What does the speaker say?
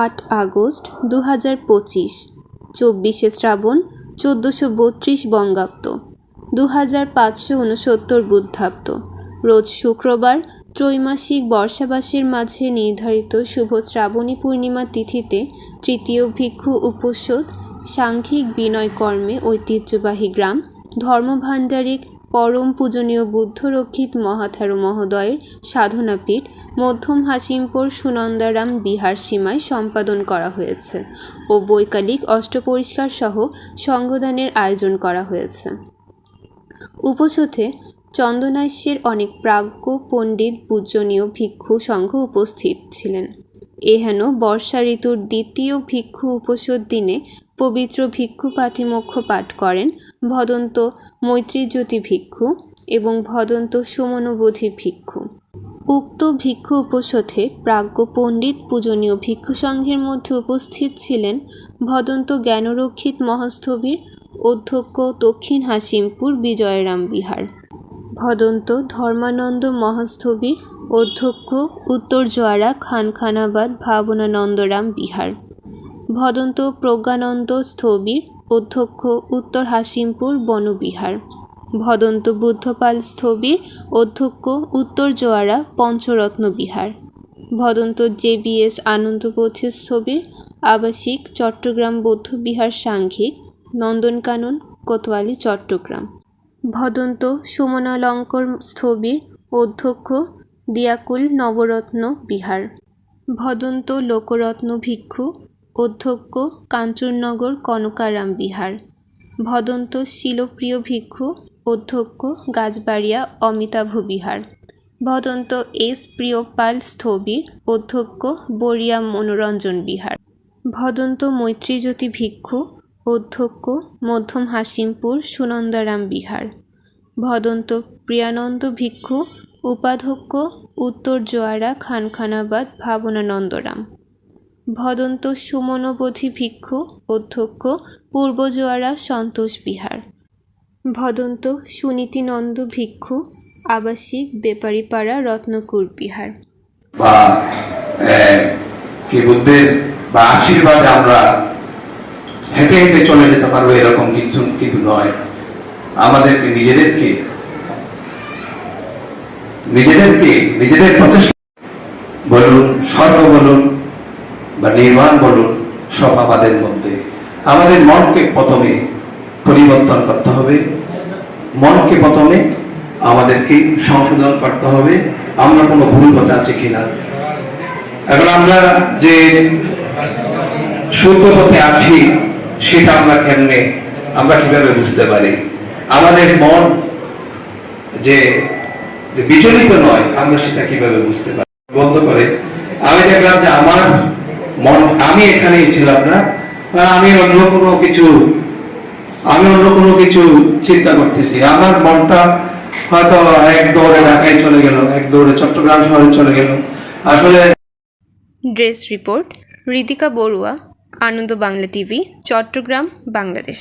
আট আগস্ট দু হাজার পঁচিশ, চব্বিশে শ্রাবণ চোদ্দোশো বত্রিশ বঙ্গাব্দ দু হাজার পাঁচশো উনসত্তর বুদ্ধাব্দ। রোজ শুক্রবার ত্রৈমাসিক বর্ষাবাসের মাঝে নির্ধারিত শুভ শ্রাবণী পূর্ণিমা তিথিতে তৃতীয় ভিক্ষু উপসদ সাংঘিক বিনয় কর্মে ঐতিহ্যবাহী গ্রাম ধর্মভাণ্ডারিক পরম পূজনীয় বুদ্ধরক্ষিত মহাথারু মহোদয়ের সাধনাপীঠ মধ্যম হাসিমপুর সুনন্দারাম বিহার সীমায় সম্পাদন করা হয়েছে ও বৈকালিক অষ্টপরিষ্কার সহ সঙ্গদানের আয়োজন করা হয়েছে। উপসথে চন্দনাইশ্যের অনেক প্রাজ্ঞ, পণ্ডিত, পূজনীয় ভিক্ষু সংঘ উপস্থিত ছিলেন। এহেন বর্ষা ঋতুর দ্বিতীয় ভিক্ষু উপসদ দিনে পবিত্র ভিক্ষু পাতিমোক্ষ পাঠ করেন ভদন্ত মৈত্রীজ্যোতি ভিক্ষু এবং ভদন্ত সুমনোবোধি ভিক্ষু। উক্ত ভিক্ষু উপসথে প্রাজ্ঞ পণ্ডিত পূজনীয় ভিক্ষু সংঘের মধ্যে উপস্থিত ছিলেন ভদন্ত জ্ঞানরক্ষিত মহাস্থবির অধ্যক্ষ দক্ষিণ হাসিমপুর বিজয়রাম বিহার। ভদন্ত ধর্মানন্দ মহাস্থবির অধ্যক্ষ উত্তর জোয়ারা খানখানাবাদ ভাবনানন্দরাম বিহার। ভদন্ত প্রজ্ঞানন্দ স্থবির, অধ্যক্ষ উত্তর হাসিমপুর, বনবিহার। ভদন্ত বুদ্ধপাল স্থবির, অধ্যক্ষ উত্তর জোয়ারা, পঞ্চরত্ন বিহার। ভদন্ত জেবিএস আনন্দবোধি স্থবির, আবাসিক, চট্টগ্রাম বৌদ্ধবিহার সাংঘিক, নন্দনকানন, কোতোয়ালি, চট্টগ্রাম। ভদন্ত সুমনালঙ্কর স্থবির, অধ্যক্ষ দিয়াকুল নবরত্ন বিহার। ভদন্ত লোকরত্ন ভিক্ষু অধ্যক্ষ কাঞ্চননগর কনকারাম বিহার। ভদন্ত শিলপ্রিয় ভিক্ষু, অধ্যক্ষ গাছবাড়িয়া অমিতাভ বিহার। ভদন্ত এস প্রিয়পাল স্থবির, অধ্যক্ষ বরিয়া মনোরঞ্জন বিহার। ভদন্ত মৈত্রীজ্যোতি ভিক্ষু, অধ্যক্ষ মধ্যম হাসিমপুর সুনন্দারাম বিহার। ভদন্ত প্রিয়ানন্দ ভিক্ষু, উপাধ্যক্ষ উত্তর জোয়ারা খানখানাবাদ ভাবনানন্দরাম। ভদন্ত সুমনোবোধি ভিক্ষু, অধ্যক্ষ, পূর্বজোয়ারা সন্তোষ বিহার। ভদন্ত সুনীতিনন্দ ভিক্ষু, আবাসিক, বেপারীপাড়া রত্নকুর বিহার। বা কি বুদ্ধের বা আশীর্বাদে আমরা হেঁটে হেঁটে চলে যেতে পারব, এরকম কিন্তু কিন্তু নয়। আমাদেরকে নিজেদেরকে নিজেদেরকে, নিজেদের প্রচেষ্টা বলুন স্বর্গ বলুন বা নির্মাণ বলুন, সব আমাদের মধ্যে। আমাদের মনকে প্রথমে পরিবর্তন করতে হবে। মনকে প্রথমে আমাদেরকে সংশোধন করতে হবে। আমরা কোনো ভুল পথে আছি কিনা। এখন আমরা যে শুদ্ধ পথে আছি, সেটা আমরা কেমনে, আমরা কীভাবে বুঝতে পারি? আমাদের মন যে বিচলিত নয়, আমরা সেটা কীভাবে বুঝতে পারি? বন্ধ করে, আমি দেখলাম যে আমার আমি এখানেই ছিলাম না আমি অন্য কোনো কিছু, আমি অন্য কোনো কিছু চিন্তা করতেছি। আমার মনটা হয়তো এক দৌড়ে ঢাকায় চলে গেল, এক দৌড়ে চট্টগ্রাম শহরে চলে গেল। আসলে ড্রেস রিপোর্ট ঋতিকা বড়ুয়া, আনন্দ বাংলা টিভি, চট্টগ্রাম, বাংলাদেশ।